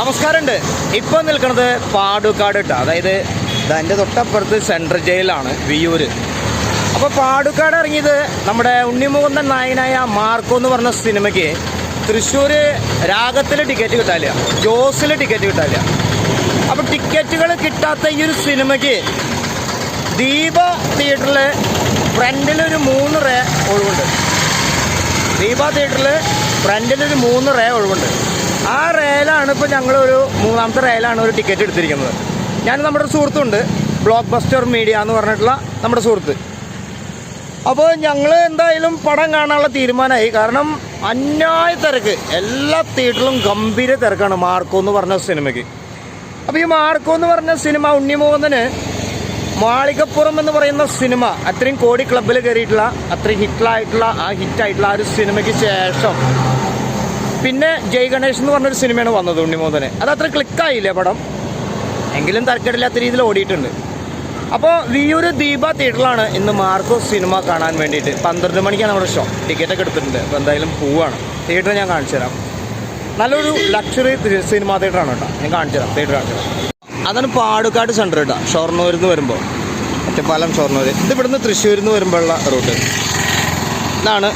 നമസ്കാരമുണ്ട്. ഇപ്പം നിൽക്കുന്നത് പാടുക്കാട് കേട്ടോ അതായത് എന്റെ തൊട്ടപ്പുറത്ത് സെൻട്രൽ ജയിലാണ് വിയൂര് അപ്പോൾ പാടുക്കാട് ഇറങ്ങിയത് നമ്മുടെ ഉണ്ണിമുകുന്ദൻ നായനായ മാർക്കോ എന്ന് പറഞ്ഞ സിനിമയ്ക്ക് തൃശ്ശൂർ രാഗത്തിൽ ടിക്കറ്റ് കിട്ടാനില്ല ജോസിൽ ടിക്കറ്റ് കിട്ടാനില്ല അപ്പോൾ ടിക്കറ്റുകൾ കിട്ടാത്ത ഈ ഒരു സിനിമയ്ക്ക് ദീപ തിയേറ്ററിൽ ഫ്രണ്ടിലൊരു മൂന്ന് റേ ഒഴിവുണ്ട്. ദീപ തിയേറ്ററിൽ ഫ്രണ്ടിലൊരു മൂന്ന് റേ ഒഴിവുണ്ട്. ആ റേയിലാണ് ഇപ്പോൾ ഞങ്ങളൊരു മൂന്നാമത്തെ റേയിലാണ് ഒരു ടിക്കറ്റ് എടുത്തിരിക്കുന്നത്. ഞാൻ നമ്മുടെ ഒരു സുഹൃത്തുണ്ട്. ബ്ലോക്ക് ബസ്റ്റർ മീഡിയ എന്ന് പറഞ്ഞിട്ടുള്ള നമ്മുടെ സുഹൃത്ത്. അപ്പോൾ ഞങ്ങൾ എന്തായാലും പടം കാണാനുള്ള തീരുമാനമായി. കാരണം അന്യായ തിരക്ക്. എല്ലാ തിയേറ്ററിലും ഗംഭീര തിരക്കാണ് മാർക്കോ എന്ന് പറഞ്ഞ സിനിമയ്ക്ക്. അപ്പോൾ ഈ മാർക്കോ എന്ന് പറഞ്ഞ സിനിമ ഉണ്ണിമോഹനന് മാളികപ്പുറം എന്ന് പറയുന്ന സിനിമ അത്രയും കോടി ക്ലബ്ബിൽ കയറിയിട്ടുള്ള അത്രയും ഹിറ്റായിട്ടുള്ള ആ ഹിറ്റായിട്ടുള്ള ആ ഒരു സിനിമയ്ക്ക് ശേഷം പിന്നെ ജയ് ഗണേഷ് എന്ന് പറഞ്ഞൊരു സിനിമയാണ് വന്നത് ഉണ്ണിമോദന്. അത് അത്ര ക്ലിക്കായില്ലേ പടം? എങ്കിലും തരക്കേടില്ലാത്ത രീതിയിൽ ഓടിയിട്ടുണ്ട്. അപ്പോൾ വിയൂര് ദീപ തിയേറ്ററിലാണ് ഇന്ന് മാർക്കോ സിനിമ കാണാൻ വേണ്ടിയിട്ട്. പന്ത്രണ്ട് മണിക്കാണ് നമ്മുടെ ഷോ. ടിക്കറ്റൊക്കെ എടുത്തിട്ടുണ്ട്. അപ്പോൾ എന്തായാലും പോവാണ്. തിയേറ്റർ ഞാൻ കാണിച്ചു തരാം. നല്ലൊരു ലക്ഷറി സിനിമ തിയേറ്ററാണ് കേട്ടോ. ഞാൻ കാണിച്ചു തരാം. തിയേറ്റർ കാണിച്ചു തരാം. അതാണ് പാടുക്കാട് സെന്റർ കേട്ടോ. ഷൊർണൂരിൽ നിന്ന് വരുമ്പോൾ ഒറ്റപ്പാലം ഷൊർണൂർ ഇത് ഇവിടുന്ന് തൃശ്ശൂരിൽ നിന്ന് വരുമ്പോഴുള്ള റൂട്ട്. ഇതാണ്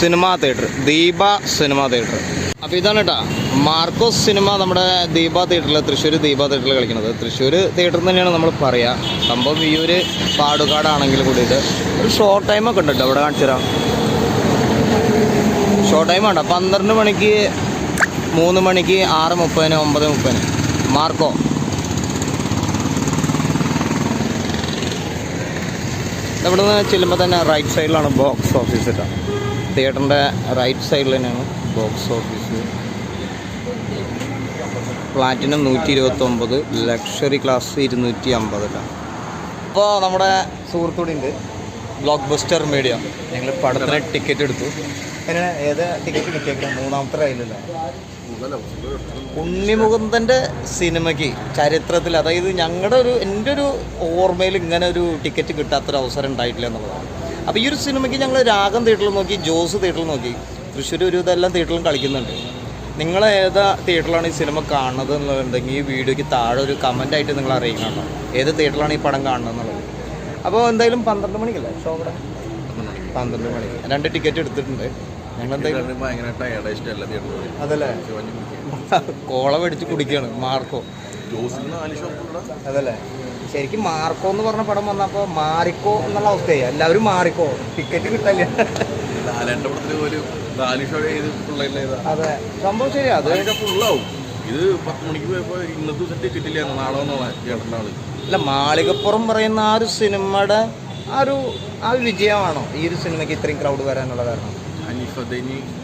cinema theatre. Deepa cinema theatre. അപ്പോൾ ഇതാണ് കേട്ടോ. മാർക്കോസ് സിനിമ നമ്മുടെ ദീപ തിയേറ്ററിൽ തൃശ്ശൂർ ദീപ തിയേറ്ററിൽ കളിക്കുന്നത്. തൃശ്ശൂർ തിയേറ്റർ തന്നെയാണ് നമ്മൾ പറയുക സംഭവം ഈ ഒരു പാടുകാടാണെങ്കിൽ കൂടിയിട്ട് ഒരു ഷോർട്ട് ടൈം ഒക്കെ ഉണ്ട് കേട്ടോ ഇവിടെ കാണിച്ചു തരാം. ഷോർട്ട് ടൈം ആണ്. പന്ത്രണ്ട് മണിക്ക് മൂന്ന് മണിക്ക് ആറ് മുപ്പതിന് ഒമ്പത് മുപ്പതിന്. മാർക്കോ. ഇവിടെ നിന്ന് ചെല്ലുമ്പോൾ തന്നെ റൈറ്റ് സൈഡിലാണ് ബോക്സ് ഓഫീസ് ഇട്ടാ തിയേറ്ററിന്റെ റൈറ്റ് സൈഡിൽ തന്നെയാണ് ബോക്സ് ഓഫീസ് പ്ലാറ്റിനം നൂറ്റി ഇരുപത്തൊമ്പത് ലക്ഷറി ക്ലാസ് ഇരുന്നൂറ്റി അമ്പത് അപ്പോൾ നമ്മുടെ സുഹൃത്തൂടെ ഉണ്ട് ബ്ലോക്ക് ബസ്റ്റർ മീഡിയ ഞങ്ങൾ പടത്തിന് ടിക്കറ്റ് എടുത്തു. അങ്ങനെ ഏത് ടിക്കറ്റ് കിട്ടിയേക്കണം മൂന്നാമത്തെ റൈലല്ലേ ഉണ്ണിമുകുന്ദന്റെ സിനിമയ്ക്ക് ചരിത്രത്തിൽ അതായത് ഞങ്ങളുടെ ഒരു എന്റെ ഒരു ഓർമ്മയിൽ ഇങ്ങനെ ഒരു ടിക്കറ്റ് കിട്ടാത്തൊരു അവസരം ഉണ്ടായിട്ടില്ല എന്നുള്ളതാണ്. അപ്പോൾ ഈ ഒരു സിനിമയ്ക്ക് ഞങ്ങൾ രാഗം തിയേറ്ററിൽ നോക്കി ജോസ് തിയേറ്ററിൽ നോക്കി തൃശ്ശൂർ ഒരു ഇതെല്ലാം തിയേറ്ററിലും കളിക്കുന്നുണ്ട്. നിങ്ങൾ ഏതാ തിയേറ്ററിലാണ് ഈ സിനിമ കാണുന്നത് എന്നുണ്ടെങ്കിൽ ഈ വീഡിയോയ്ക്ക് താഴെ ഒരു കമന്റ് ആയിട്ട് നിങ്ങൾ അറിയിക്കണം. ഏത് തിയേറ്ററിലാണ് ഈ പടം കാണുന്നത് എന്നുള്ളത് അപ്പോൾ എന്തായാലും പന്ത്രണ്ട് മണിക്കല്ലേ? ഷോ ഇവിടെ? പന്ത്രണ്ട് മണി. രണ്ട് ടിക്കറ്റ് എടുത്തിട്ടുണ്ട്. ഞങ്ങൾ എന്തായാലും അതല്ലേ? കോള മേടിച്ച് കുടിക്കുകയാണ് മാർക്കോ. അതല്ലേ? ശരിക്കും മാർക്കോ എന്ന് പറഞ്ഞ പടം വന്നപ്പോൾ മാറിക്കോ എന്നുള്ള അവസ്ഥയായി. എല്ലാവരും മാറിക്കോ. ടിക്കറ്റ് കിട്ടില്ല? പടത്തിൽ ഒരു ചെയ്ത് അതെ. സംഭവം ശരിയാ. അത് അതൊക്കെ ഫുള്ളാവും ഇത് പത്ത് മണിക്ക് പോയപ്പോൾ ഇന്നത്തെ ദിവസം ടിക്കറ്റ് ഇല്ലായിരുന്നു നാളെ വന്നോളാം ചേട്ടന്റെ ആൾ. അല്ല മാളികപ്പുറം പറയുന്ന ആ ഒരു സിനിമയുടെ ആ ഒരു ആ ഒരു വിജയമാണോ ഈ ഒരു സിനിമയ്ക്ക് ഇത്രയും ക്രൗഡ് വരാനുള്ള കാരണം?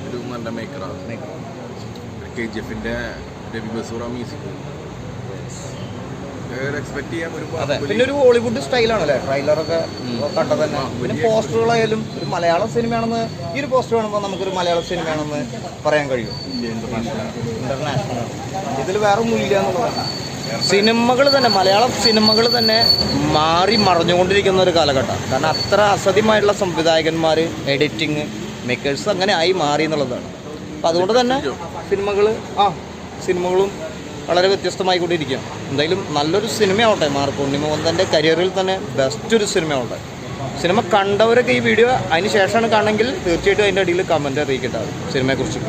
ഒരു നല്ല മേക്കറാണ് കെ ജി എഫിന്റെ രവി ബസൂറ മ്യൂസിക് എക്സ്പെക്ട് ചെയ്യാൻ ഒരു അതെ. ബാഹുബലി- പിന്നെ ഒരു ഹോളിവുഡ് സ്റ്റൈലാണല്ലേ? ട്രെയിലറൊക്കെ കണ്ടത് തന്നെ. പിന്നെ പോസ്റ്ററുകളായാലും ഒരു മലയാള സിനിമയാണെന്ന് ഈ ഒരു പോസ്റ്റർ കാണുമ്പോൾ നമുക്കൊരു മലയാള സിനിമയാണെന്ന് പറയാൻ കഴിയും. ഇന്റർനാഷണൽ. ഇതിൽ വേറെ ഒന്നും ഇല്ല എന്നുള്ളതാണ് സിനിമകൾ തന്നെ മലയാളം സിനിമകൾ തന്നെ മാറി മറഞ്ഞുകൊണ്ടിരിക്കുന്ന ഒരു കാലഘട്ടം. കാരണം അത്ര അസധ്യമായിട്ടുള്ള സംവിധായകന്മാർ എഡിറ്റിങ് മേക്കേഴ്സ് അങ്ങനെ ആയി മാറി എന്നുള്ളതാണ്. അപ്പം അതുകൊണ്ട് തന്നെ സിനിമകൾ ആ സിനിമകളും വളരെ വ്യത്യസ്തമായി കൊണ്ടിരിക്കും എന്തായാലും നല്ലൊരു സിനിമയാവട്ടെ മാർക്ക് ഉണ്ണിമോഹന്റെ കരിയറിൽ തന്നെ ബെസ്റ്റ് ഒരു സിനിമയാവട്ടെ. സിനിമ കണ്ടവരൊക്കെ ഈ വീഡിയോ അതിന് ശേഷമാണ് കാണണമെങ്കിൽ തീർച്ചയായിട്ടും അതിന്റെ അടിയിൽ കമന്റ് അറിയിക്കട്ടെ സിനിമയെക്കുറിച്ച്.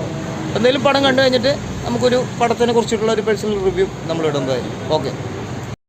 എന്തായാലും പടം കണ്ടു കഴിഞ്ഞിട്ട് നമുക്കൊരു പടത്തിനെ കുറിച്ചിട്ടുള്ള ഒരു പേഴ്സണൽ റിവ്യൂ നമ്മൾ ഇടുന്നതായിരിക്കും ഓക്കെ